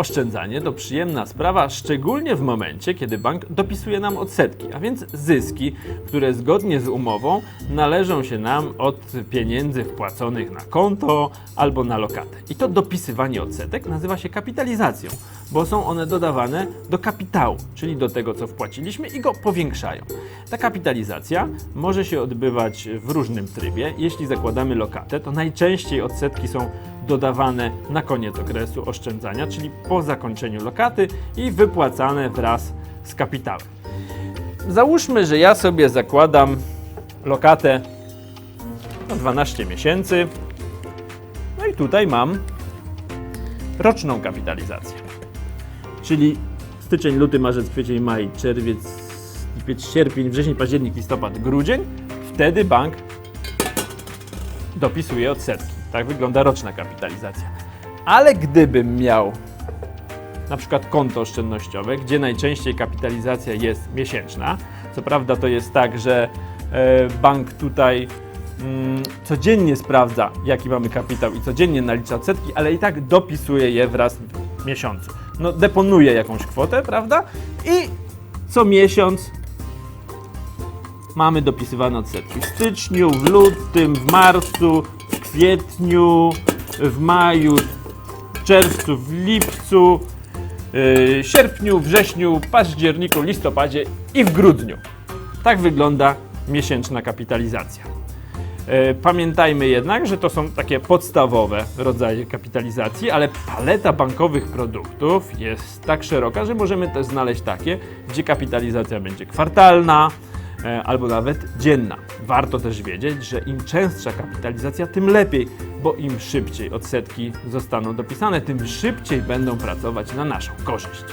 Oszczędzanie to przyjemna sprawa, szczególnie w momencie, kiedy bank dopisuje nam odsetki, a więc zyski, które zgodnie z umową należą się nam od pieniędzy wpłaconych na konto albo na lokatę. I to dopisywanie odsetek nazywa się kapitalizacją, bo są one dodawane do kapitału, czyli do tego, co wpłaciliśmy i go powiększają. Ta kapitalizacja może się odbywać w różnym trybie. Jeśli zakładamy lokatę, to najczęściej odsetki są dodawane na koniec okresu oszczędzania, czyli po zakończeniu lokaty i wypłacane wraz z kapitałem. Załóżmy, że ja sobie zakładam lokatę na 12 miesięcy. No i tutaj mam roczną kapitalizację. Czyli styczeń, luty, marzec, kwiecień, maj, czerwiec, lipiec, sierpień, wrzesień, październik, listopad, grudzień. Wtedy bank dopisuje odsetki. Tak wygląda roczna kapitalizacja. Ale gdybym miał na przykład konto oszczędnościowe, gdzie najczęściej kapitalizacja jest miesięczna. Co prawda to jest tak, że e, bank tutaj mm, codziennie sprawdza, jaki mamy kapitał i codziennie nalicza odsetki, ale i tak dopisuje je wraz w miesiącu. No, deponuje jakąś kwotę, prawda? I co miesiąc mamy dopisywane odsetki. W styczniu, w lutym, w marcu, w kwietniu, w maju, w czerwcu, w lipcu, yy, sierpniu, wrześniu, październiku, listopadzie i w grudniu. Tak wygląda miesięczna kapitalizacja. E, Pamiętajmy jednak, że to są takie podstawowe rodzaje kapitalizacji, ale paleta bankowych produktów jest tak szeroka, że możemy też znaleźć takie, gdzie kapitalizacja będzie kwartalna e, albo nawet dzienna. Warto też wiedzieć, że im częstsza kapitalizacja, tym lepiej, bo im szybciej odsetki zostaną dopisane, tym szybciej będą pracować na naszą korzyść.